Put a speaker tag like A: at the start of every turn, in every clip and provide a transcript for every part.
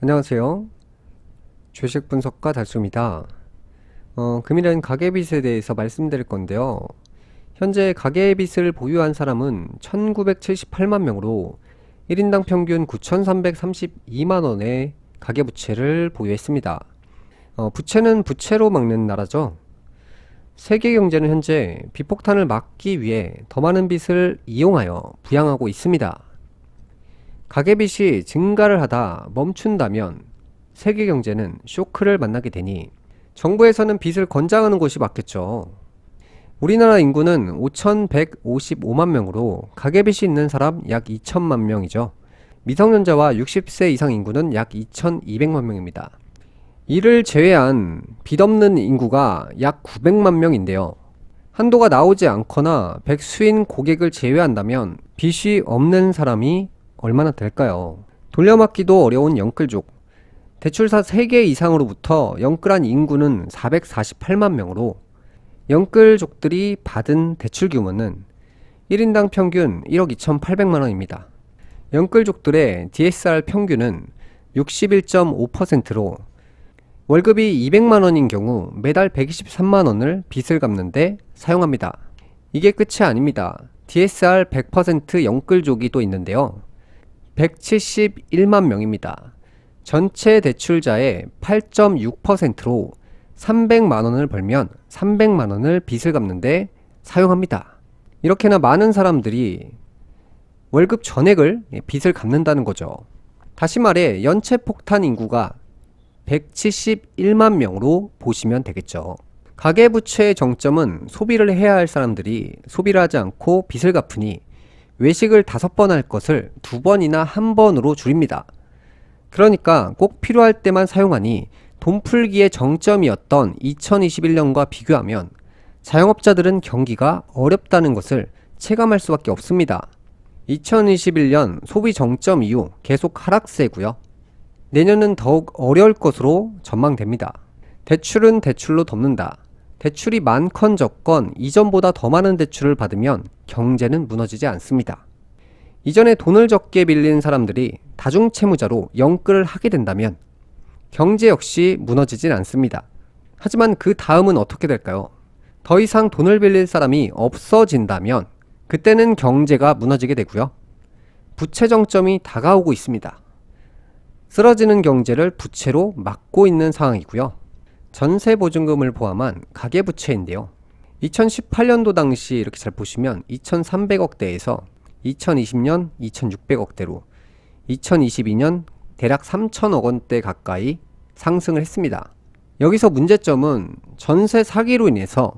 A: 안녕하세요. 주식 분석가 달수입니다. 어, 금일은 가계빚에 대해서 말씀드릴 건데요. 현재 가계빚을 보유한 사람은 1978만 명으로 1인당 평균 9,332만 원의 가계부채를 보유했습니다. 어, 부채는 부채로 막는 나라죠. 세계 경제는 현재 비폭탄을 막기 위해 더 많은 빚을 이용하여 부양하고 있습니다. 가계빚이 증가를 하다 멈춘다면 세계 경제는 쇼크를 만나게 되니 정부에서는 빚을 권장하는 것이 맞겠죠. 우리나라 인구는 5,155만 명으로 가계빚이 있는 사람 약 2천만 명이죠. 미성년자와 60세 이상 인구는 약 2,200만 명입니다. 이를 제외한 빚 없는 인구가 약 900만 명인데요. 한도가 나오지 않거나 백수인 고객을 제외한다면 빚이 없는 사람이 얼마나 될까요? 돌려막기도 어려운 영끌족. 대출사 3개 이상으로부터 영끌한 인구는 448만 명으로 영끌족들이 받은 대출 규모는 1인당 평균 1억 2,800만 원입니다. 영끌족들의 DSR 평균은 61.5%로 월급이 200만 원인 경우 매달 123만 원을 빚을 갚는데 사용합니다. 이게 끝이 아닙니다. DSR 100% 영끌족이 또 있는데요. 171만 명입니다. 전체 대출자의 8.6%로 300만 원을 벌면 300만 원을 빚을 갚는데 사용합니다. 이렇게나 많은 사람들이 월급 전액을 빚을 갚는다는 거죠. 다시 말해 연체 폭탄 인구가 171만 명으로 보시면 되겠죠. 가계부채의 정점은 소비를 해야 할 사람들이 소비를 하지 않고 빚을 갚으니 외식을 다섯 번 할 것을 두 번이나 한 번으로 줄입니다. 그러니까 꼭 필요할 때만 사용하니 돈 풀기의 정점이었던 2021년과 비교하면 자영업자들은 경기가 어렵다는 것을 체감할 수밖에 없습니다. 2021년 소비 정점 이후 계속 하락세고요. 내년은 더욱 어려울 것으로 전망됩니다. 대출은 대출로 덮는다. 대출이 많건 적건 이전보다 더 많은 대출을 받으면 경제는 무너지지 않습니다. 이전에 돈을 적게 빌린 사람들이 다중채무자로 영끌을 하게 된다면 경제 역시 무너지진 않습니다. 하지만 그 다음은 어떻게 될까요? 더 이상 돈을 빌릴 사람이 없어진다면 그때는 경제가 무너지게 되고요. 부채 정점이 다가오고 있습니다. 쓰러지는 경제를 부채로 막고 있는 상황이고요. 전세 보증금을 포함한 가계부채인데요. 2018년도 당시 이렇게 잘 보시면 2,300억대에서 2020년 2,600억대로 2022년 대략 3천억 원대 가까이 상승을 했습니다. 여기서 문제점은 전세 사기로 인해서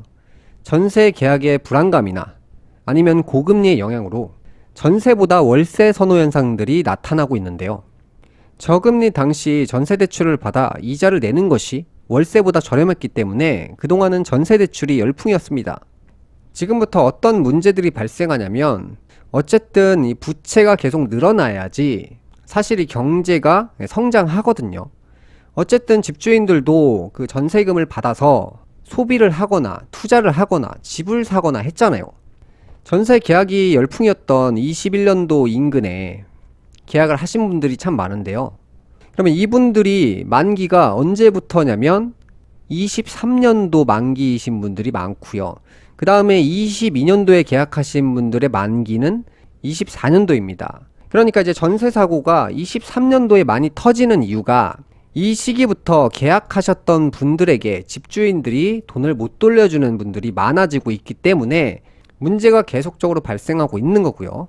A: 전세 계약의 불안감이나 아니면 고금리의 영향으로 전세보다 월세 선호 현상들이 나타나고 있는데요. 저금리 당시 전세 대출을 받아 이자를 내는 것이 월세보다 저렴했기 때문에 그동안은 전세 대출이 열풍이었습니다. 지금부터 어떤 문제들이 발생하냐면 어쨌든 이 부채가 계속 늘어나야지 사실 이 경제가 성장하거든요. 어쨌든 집주인들도 그 전세금을 받아서 소비를 하거나 투자를 하거나 집을 사거나 했잖아요. 전세 계약이 열풍이었던 21년도 인근에 계약을 하신 분들이 참 많은데요. 그러면 이분들이 만기가 언제부터냐면 23년도 만기이신 분들이 많고요. 그 다음에 22년도에 계약하신 분들의 만기는 24년도입니다. 그러니까 이제 전세 사고가 23년도에 많이 터지는 이유가 이 시기부터 계약하셨던 분들에게 집주인들이 돈을 못 돌려주는 분들이 많아지고 있기 때문에 문제가 계속적으로 발생하고 있는 거고요.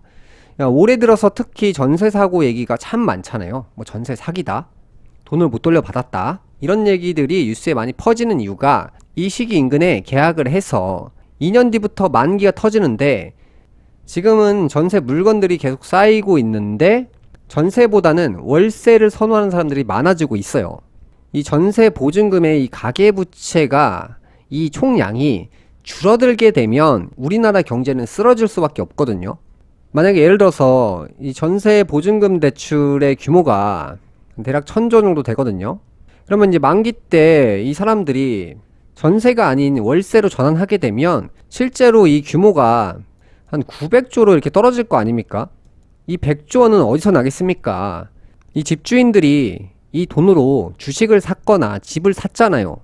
A: 야, 올해 들어서 특히 전세 사고 얘기가 참 많잖아요. 뭐 전세 사기다. 돈을 못 돌려받았다. 이런 얘기들이 뉴스에 많이 퍼지는 이유가 이 시기 인근에 계약을 해서 2년 뒤부터 만기가 터지는데 지금은 전세 물건들이 계속 쌓이고 있는데 전세보다는 월세를 선호하는 사람들이 많아지고 있어요. 이 전세 보증금의 이 가계부채가 이 총량이 줄어들게 되면 우리나라 경제는 쓰러질 수밖에 없거든요. 만약에 예를 들어서 이 전세 보증금 대출의 규모가 대략 천조 정도 되거든요. 그러면 이제 만기 때 이 사람들이 전세가 아닌 월세로 전환하게 되면 실제로 이 규모가 한 900조로 이렇게 떨어질 거 아닙니까? 이 100조 원은 어디서 나겠습니까? 이 집주인들이 이 돈으로 주식을 샀거나 집을 샀잖아요.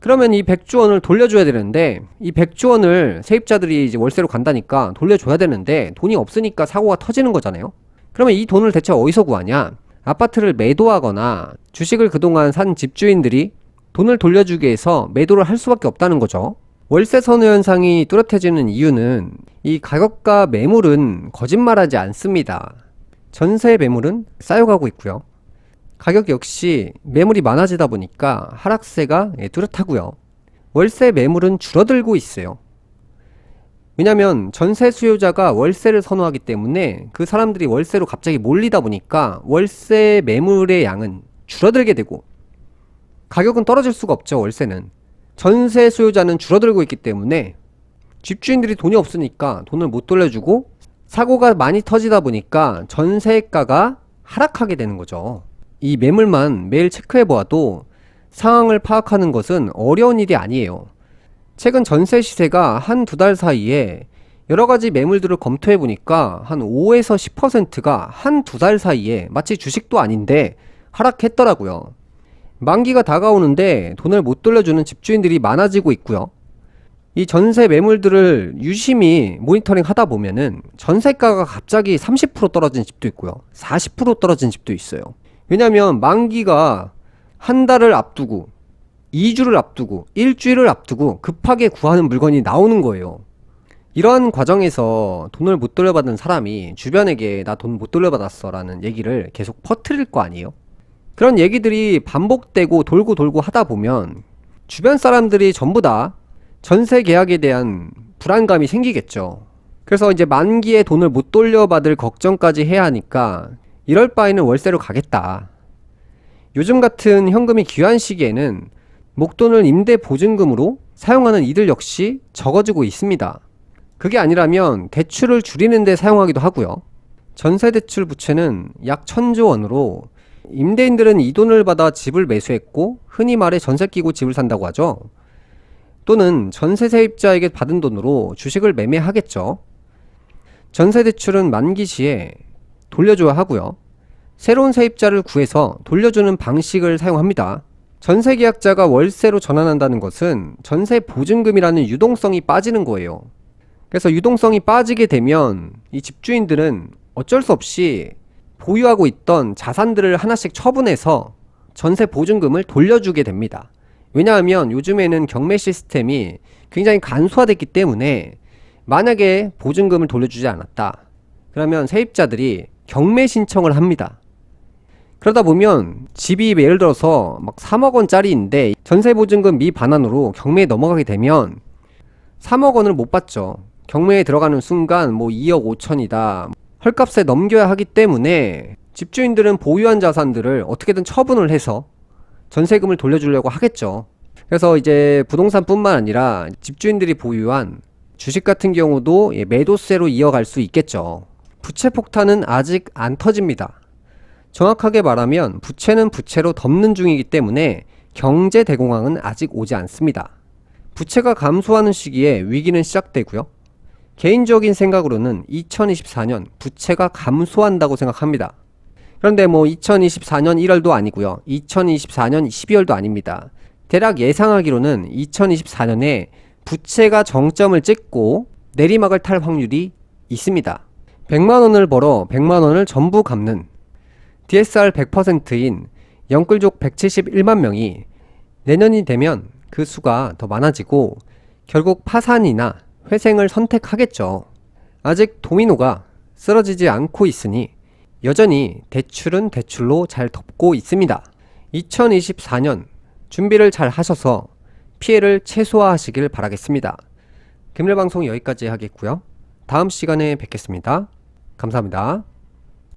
A: 그러면 이 100조 원을 돌려줘야 되는데 이 100조 원을 세입자들이 이제 월세로 간다니까 돌려줘야 되는데 돈이 없으니까 사고가 터지는 거잖아요. 그러면 이 돈을 대체 어디서 구하냐? 아파트를 매도하거나 주식을 그동안 산 집주인들이 돈을 돌려주기 위해서 매도를 할 수밖에 없다는 거죠. 월세 선호 현상이 뚜렷해지는 이유는 이 가격과 매물은 거짓말하지 않습니다. 전세 매물은 쌓여가고 있고요. 가격 역시 매물이 많아지다 보니까 하락세가 예, 뚜렷하고요. 월세 매물은 줄어들고 있어요. 왜냐면 전세 수요자가 월세를 선호하기 때문에 그 사람들이 월세로 갑자기 몰리다 보니까 월세 매물의 양은 줄어들게 되고 가격은 떨어질 수가 없죠, 월세는. 전세 수요자는 줄어들고 있기 때문에 집주인들이 돈이 없으니까 돈을 못 돌려주고 사고가 많이 터지다 보니까 전세가가 하락하게 되는 거죠. 이 매물만 매일 체크해 보아도 상황을 파악하는 것은 어려운 일이 아니에요. 최근 전세 시세가 한 두 달 사이에 여러 가지 매물들을 검토해 보니까 한 5에서 10%가 한 두 달 사이에 마치 주식도 아닌데 하락했더라고요. 만기가 다가오는데 돈을 못 돌려주는 집주인들이 많아지고 있고요. 이 전세 매물들을 유심히 모니터링 하다 보면은 전세가가 갑자기 30% 떨어진 집도 있고요. 40% 떨어진 집도 있어요. 왜냐면 만기가 한 달을 앞두고 2주를 앞두고 일주일을 앞두고 급하게 구하는 물건이 나오는 거예요. 이러한 과정에서 돈을 못 돌려받은 사람이 주변에게 나 돈 못 돌려받았어 라는 얘기를 계속 퍼뜨릴 거 아니에요? 그런 얘기들이 반복되고 돌고 돌고 하다 보면 주변 사람들이 전부 다 전세 계약에 대한 불안감이 생기겠죠. 그래서 이제 만기에 돈을 못 돌려받을 걱정까지 해야 하니까 이럴 바에는 월세로 가겠다. 요즘 같은 현금이 귀한 시기에는 목돈을 임대 보증금으로 사용하는 이들 역시 적어지고 있습니다. 그게 아니라면 대출을 줄이는데 사용하기도 하고요. 전세대출 부채는 약 천조 원으로 임대인들은 이 돈을 받아 집을 매수했고 흔히 말해 전세 끼고 집을 산다고 하죠. 또는 전세 세입자에게 받은 돈으로 주식을 매매하겠죠. 전세 대출은 만기 시에 돌려줘야 하고요. 새로운 세입자를 구해서 돌려주는 방식을 사용합니다. 전세 계약자가 월세로 전환한다는 것은 전세 보증금이라는 유동성이 빠지는 거예요. 그래서 유동성이 빠지게 되면 이 집주인들은 어쩔 수 없이 보유하고 있던 자산들을 하나씩 처분해서 전세 보증금을 돌려주게 됩니다. 왜냐하면 요즘에는 경매 시스템이 굉장히 간소화됐기 때문에 만약에 보증금을 돌려주지 않았다. 그러면 세입자들이 경매 신청을 합니다. 그러다 보면 집이 예를 들어서 막 3억 원짜리인데 전세 보증금 미반환으로 경매에 넘어가게 되면 3억 원을 못 받죠. 경매에 들어가는 순간 뭐 2억 5천이다. 헐값에 넘겨야 하기 때문에 집주인들은 보유한 자산들을 어떻게든 처분을 해서 전세금을 돌려주려고 하겠죠. 그래서 이제 부동산뿐만 아니라 집주인들이 보유한 주식 같은 경우도 예, 매도세로 이어갈 수 있겠죠. 부채 폭탄은 아직 안 터집니다. 정확하게 말하면 부채는 부채로 덮는 중이기 때문에 경제 대공황은 아직 오지 않습니다. 부채가 감소하는 시기에 위기는 시작되고요. 개인적인 생각으로는 2024년 부채가 감소한다고 생각합니다. 그런데 뭐 2024년 1월도 아니고요. 2024년 12월도 아닙니다. 대략 예상하기로는 2024년에 부채가 정점을 찍고 내리막을 탈 확률이 있습니다. 100만 원을 벌어 100만 원을 전부 갚는 DSR 100%인 영끌족 171만 명이 내년이 되면 그 수가 더 많아지고 결국 파산이나 회생을 선택하겠죠. 아직 도미노가 쓰러지지 않고 있으니 여전히 대출은 대출로 잘 덮고 있습니다. 2024년 준비를 잘 하셔서 피해를 최소화하시길 바라겠습니다. 금일 방송 여기까지 하겠고요. 다음 시간에 뵙겠습니다. 감사합니다.